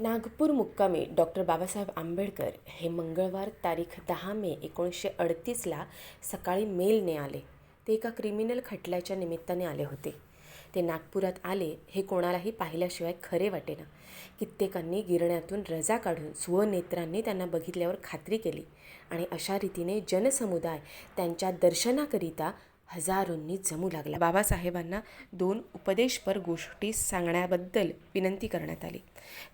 नागपूर मुक्कामी डॉक्टर बाबासाहेब आंबेडकर हे मंगळवार तारीख दहा मे एकोणीसशे अडतीसला सकाळी मेलने आले. ते एका क्रिमिनल खटल्याच्या निमित्ताने आले होते. ते नागपुरात आले हे कोणालाही पाहिल्याशिवाय खरे वाटेना. कित्येकांनी गिरण्यातून रजा काढून स्वनेत्रांनी त्यांना बघितल्यावर खात्री केली आणि अशा रीतीने जनसमुदाय त्यांच्या दर्शनाकरिता हजारोंनी जमू लागला. बाबासाहेबांना दोन उपदेशपर गोष्टी सांगण्याबद्दल विनंती करण्यात आली.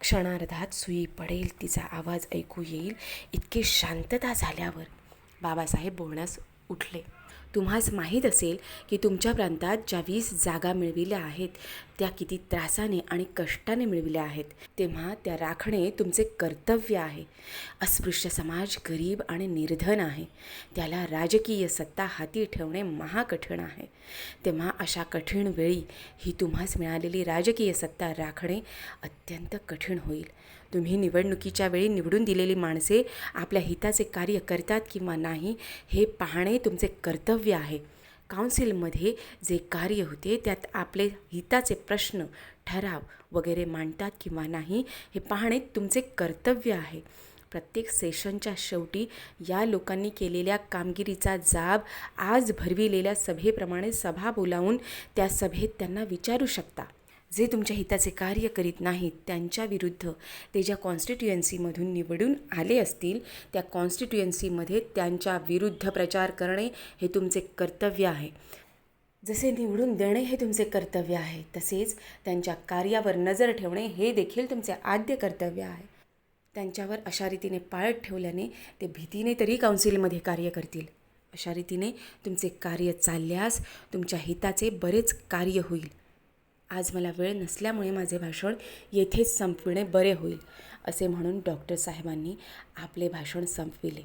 क्षणार्धात सुई पडेल तिचा आवाज ऐकू येईल इतकी शांतता झाल्यावर बाबासाहेब बोलण्यास उठले. तुम्हास माहीत असेल की तुमच्या प्रांतात ज्या वीस जागा मिळविल्या आहेत त्या किती त्रासाने आणि कष्टाने मिळविल्या आहेत तेव्हा त्या राखणे तुमचे कर्तव्य आहे. अस्पृश्य समाज गरीब आणि निर्धन आहे. त्याला राजकीय सत्ता हाती ठेवणे महाकठीण आहे. तेव्हा अशा कठीण वेळी ही तुम्हास मिळालेली राजकीय सत्ता राखणे अत्यंत कठीण होईल. तुम्ही निवडणुकीच्या वेळी निवडून दिलेली माणसे आपल्या हिताचे कार्य करतात किंवा नाही हे पाहणे तुमचे कर्तव्य आहे. काउन्सिलमध्ये जे कार्य होते त्यात आपले हिताचे प्रश्न ठराव वगैरे मांडतात किंवा नाही हे पाहणे तुमचे कर्तव्य आहे. प्रत्येक सेशनच्या शेवटी या लोकांनी केलेल्या कामगिरीचा जाब आज भरविलेल्या सभेप्रमाणे सभा बोलावून त्या सभेत त्यांना विचारू शकता. जे तुमच्या हिताचे कार्य करीत नाहीत त्यांच्याविरुद्ध ते ज्या कॉन्स्टिट्युएन्सीमधून निवडून आले असतील त्या कॉन्स्टिट्युएन्सीमध्ये त्यांच्या विरुद्ध प्रचार करणे हे तुमचे कर्तव्य आहे. जसे निवडून देणे हे तुमचे कर्तव्य आहे तसेच त्यांच्या कार्यावर नजर ठेवणे हे देखील तुमचे आद्य कर्तव्य आहे. त्यांच्यावर अशा रीतीने पाळत ठेवल्याने ते भीतीने तरी काउन्सिलमध्ये कार्य करतील. अशा रीतीने तुमचे कार्य चालल्यास तुमच्या हिताचे बरेच कार्य होईल. आज मला वेळ नसल्यामुळे माझे भाषण येथेच संपविणे बरे होईल असे म्हणून डॉक्टर साहेबांनी आपले भाषण संपविले.